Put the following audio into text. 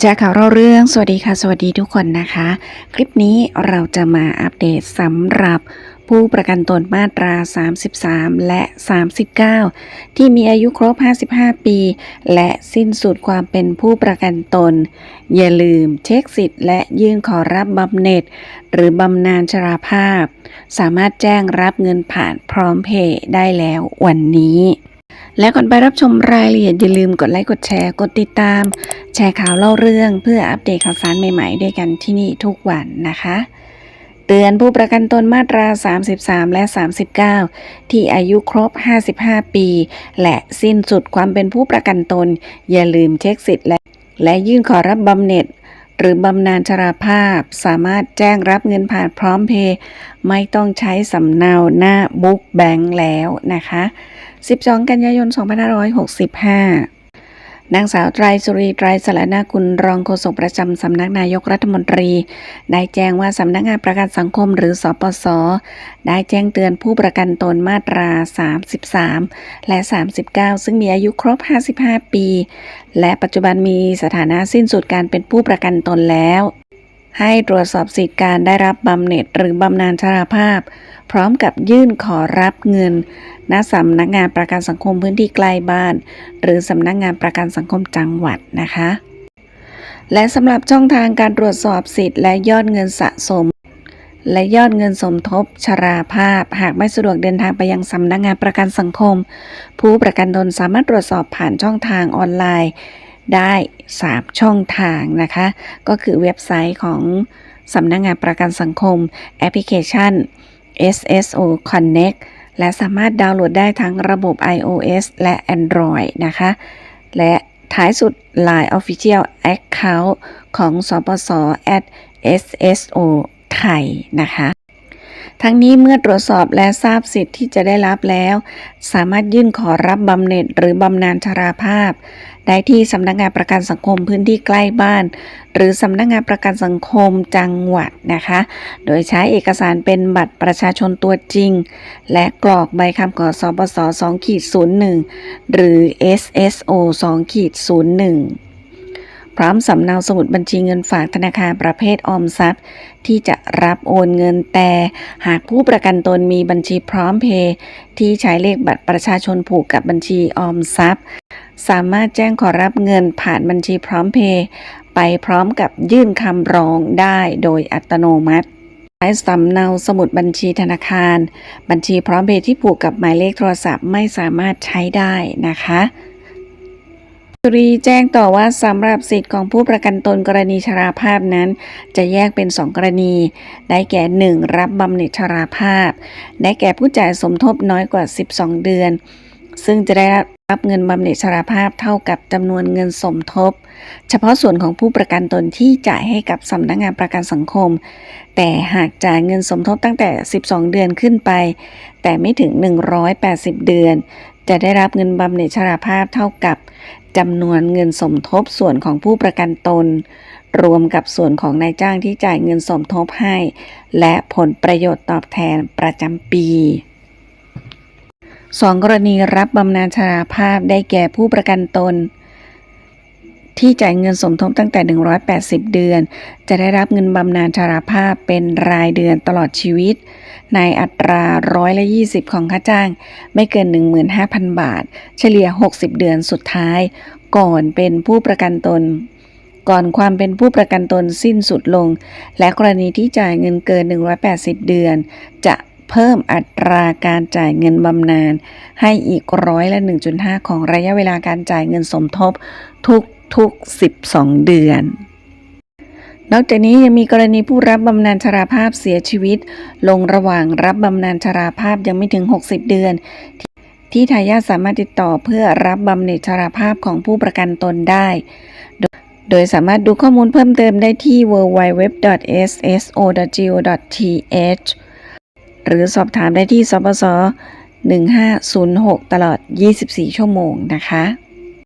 แจ้ข่าวเราเรื่อง สวัสดีค่ะ สวัสดีทุกคนนะคะ คลิปนี้เราจะมาอัปเดตสำหรับผู้ประกันตนมาตรา 33 และ 39 ที่มีอายุครบ 55 ปี และสิ้นสุดความเป็นผู้ประกันตน อย่าลืมเช็คสิทธิ์และยื่นขอรับบำเหน็จ หรือบำนาญชราภาพ สามารถแจ้งรับเงินผ่านพร้อมเพย์ได้แล้ววันนี้และก่อนไปรับชมรายละเอียดอย่าลืมกดไลค์กดแชร์กดติดตาม แชร์ข่าวเล่าเรื่องเพื่ออัปเดตข่าวสารใหม่ๆ ด้วยกันที่นี่ทุกวันนะคะ เตือนผู้ประกันตนมาตรา 33 และ 39 ที่อายุครบ 55 ปี และสิ้นสุดความเป็นผู้ประกันตน อย่าลืมเช็คสิทธิ์และและยื่นขอรับบำเหน็จ หรือบำนาญชราภาพ สามารถแจ้งรับเงินผ่านพร้อมเพย์ไม่ต้องใช้สำเนาหน้าบุ๊กแบงค์แล้วนะคะ 12 กันยายน 2565 นางสาวไตรสุรีไตรสารนาคุณรองโฆษกประจำสำนักนายกรัฐมนตรี ได้แจ้งว่าสำนักงานประกันสังคมหรือสปสได้แจ้งเตือนผู้ประกันตนมาตรา 33 และ 39 ซึ่งมีอายุครบ 55 ปี และปัจจุบันมีสถานะสิ้นสุดการเป็นผู้ประกันตนแล้ว ให้ตรวจสอบสิทธิการได้รับบำเหน็จหรือบำนาญชราภาพ พร้อมกับยื่นขอรับเงิน ณสำนักงานประกันสังคมพื้นที่ใกล้บ้าน หรือสำนักงานประกันสังคมจังหวัดนะคะ และสำหรับช่องทางการตรวจสอบสิทธิ์และยอดเงินสะสม และยอดเงินสมทบชราภาพ หากไม่สะดวกเดินทางไปยังสำนักงานประกันสังคม ผู้ประกันตนสามารถตรวจสอบผ่านช่องทางออนไลน์ ได้ 3 ช่องทางนะคะ ก็คือเว็บไซต์ของสำนักงานประกันสังคม แอปพลิเคชัน SSO Connect และสามารถดาวน์โหลดได้ทั้งระบบ iOS และ Android นะคะ และท้ายสุด Line Official Account ของสปส at SSO ไทยนะคะ ทั้งนี้เมื่อตรวจสอบและทราบสิทธิ์ที่จะได้รับแล้ว สามารถยื่นขอรับบำเหน็จหรือบำนาญชราภาพ ได้ที่สำนักงานประกันสังคมพื้นที่ใกล้บ้าน หรือสำนักงานประกันสังคมจังหวัดนะคะ โดยใช้เอกสารเป็นบัตรประชาชนตัวจริง และกรอกใบคำขอสปส2ขีด01หรือ SSO 2ขีด01 พร้อมสำเนาสมุดบัญชีเงินฝากธนาคารประเภทออมทรัพย์ ที่จะรับโอนเงินแต่ หากผู้ประกันตนมีบัญชีพร้อมเพย์ที่ใช้เลขบัตรประชาชนผูกกับบัญชีออมทรัพย์ สามารถแจ้งขอรับเงินผ่านบัญชีพร้อมเพย์ไปพร้อมกับยื่นคำร้องได้โดยอัตโนมัติใช้สำเนาสมุดบัญชีธนาคาร บัญชีพร้อมเพย์ที่ผูกกับหมายเลขโทรศัพท์ไม่สามารถใช้ได้นะคะ สุรีแจ้งต่อว่าสำหรับสิทธิ์ของผู้ประกันตนกรณีชราภาพนั้น จะแยกเป็น 2 กรณี ได้แก่ 1. รับบำเหน็จชราภาพ ได้แก่ผู้จ่ายสมทบน้อยกว่า 12 เดือน ซึ่งจะได้รับเงินบำเหน็จชราภาพเท่ากับจำนวนเงินสมทบ เฉพาะส่วนของผู้ประกันตนที่จ่ายให้กับสำนักงานประกันสังคม แต่หากจ่ายเงินสมทบตั้งแต่ 12 เดือนขึ้นไป แต่ไม่ถึง 180 เดือน จะได้รับเงินบำเหน็จชราภาพเท่ากับจำนวนเงินสมทบส่วนของผู้ประกันตน รวมกับส่วนของนายจ้างที่จ่ายเงินสมทบให้ และผลประโยชน์ตอบแทนประจำปีสองกรณีรับบำนาญชราภาพได้แก่ผู้ประกันตน ที่จ่ายเงินสมทบตั้งแต่ 180 เดือน จะได้รับเงินบำนาญชราภาพเป็นรายเดือนตลอดชีวิต ในอัตราร้อยละ20 ของค่าจ้าง ไม่เกิน 15,000 บาท เฉลี่ย 60 เดือนสุดท้าย ก่อนเป็นผู้ประกันตนก่อนความเป็นผู้ประกันตนสิ้นสุดลง และกรณีที่จ่ายเงินเกิน 180 เดือน จะเพิ่มอัตราการจ่ายเงินบำนาญให้อีกร้อยละ 1.5 ของระยะเวลาการจ่ายเงินสมทบ ทุก ทุก 12 เดือน นอกจากนี้ยังมีกรณีผู้รับบำนาญชราภาพเสียชีวิต ลงระหว่างรับบำนาญชราภาพยังไม่ถึง 60 เดือน ที่ที่ทายาทสามารถติดต่อเพื่อรับบำเหน็จชราภาพของผู้ประกันตนได้โดยโดยสามารถดูข้อมูลเพิ่มเติมได้ที่ www.sso.go.th หรือสอบถามได้ที่สปส1506 ตลอด 24 ชั่วโมงนะคะ